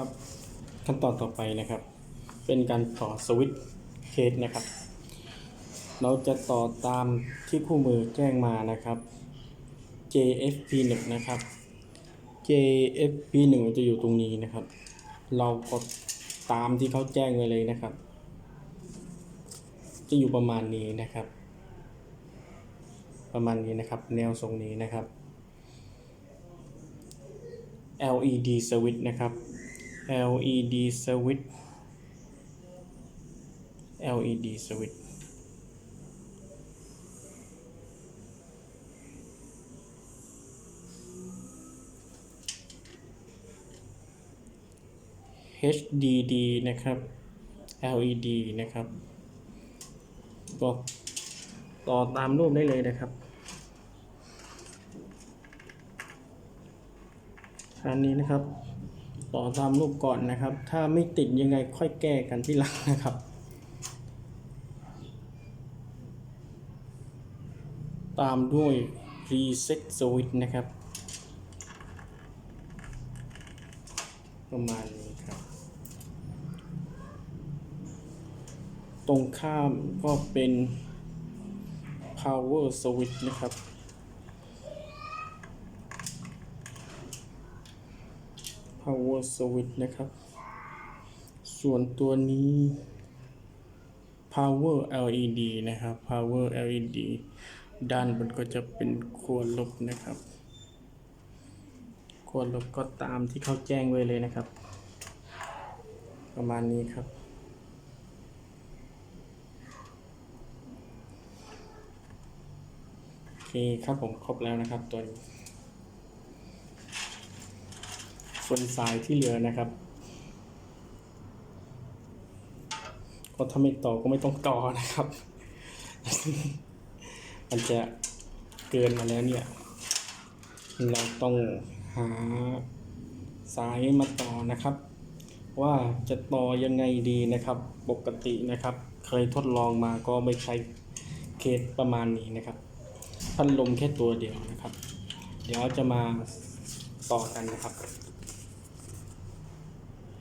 ครับ ขั้นตอนต่อไปนะครับ เป็นการต่อสวิตช์เคสนะครับ เราจะต่อตามที่คู่มือแจ้งมานะครับ JFP1 นะครับ JFP1 จะอยู่ตรงนี้นะครับ เราก็ตามที่เขาแจ้งไว้เลยนะครับ จะอยู่ประมาณนี้นะครับ ประมาณนี้นะครับ แนวทรงนี้นะครับ LED switch นะครับ LED switch LED switch HDD นะครับ LED นะครับก็ต่อตามรูปได้เลยนะครับอันนี้นะครับ ต่อตามรูปก่อนนะครับ ถ้าไม่ติดยังไงค่อยแก้กันที่หลังนะครับตามด้วย reset switch นะครับ ประมาณนี้ครับ ตรงข้ามก็เป็น power switch นะครับ power switch นะครับ ส่วนตัวนี้ power LED นะครับ power LED ด้านบนก็จะเป็นขั้วลบนะครับขั้วลบก็ตามที่เขาแจ้งไว้เลยนะครับ ประมาณนี้ครับ โอเคครับผมครบแล้วนะครับตัวนี้ ส่วนสายที่เหลือนะครับ ก็ถ้าไม่ต่อก็ไม่ต้องต่อนะครับ มันจะเกินมาแล้วเนี่ย เราต้องหาสายมาต่อนะครับ ว่าจะต่อยังไงดีนะครับ ปกตินะครับ เคยทดลองมาก็ไม่ใช้เคสประมาณนี้นะครับ พัดลมแค่ตัวเดียวนะครับ เดี๋ยวจะมาต่อกันนะครับ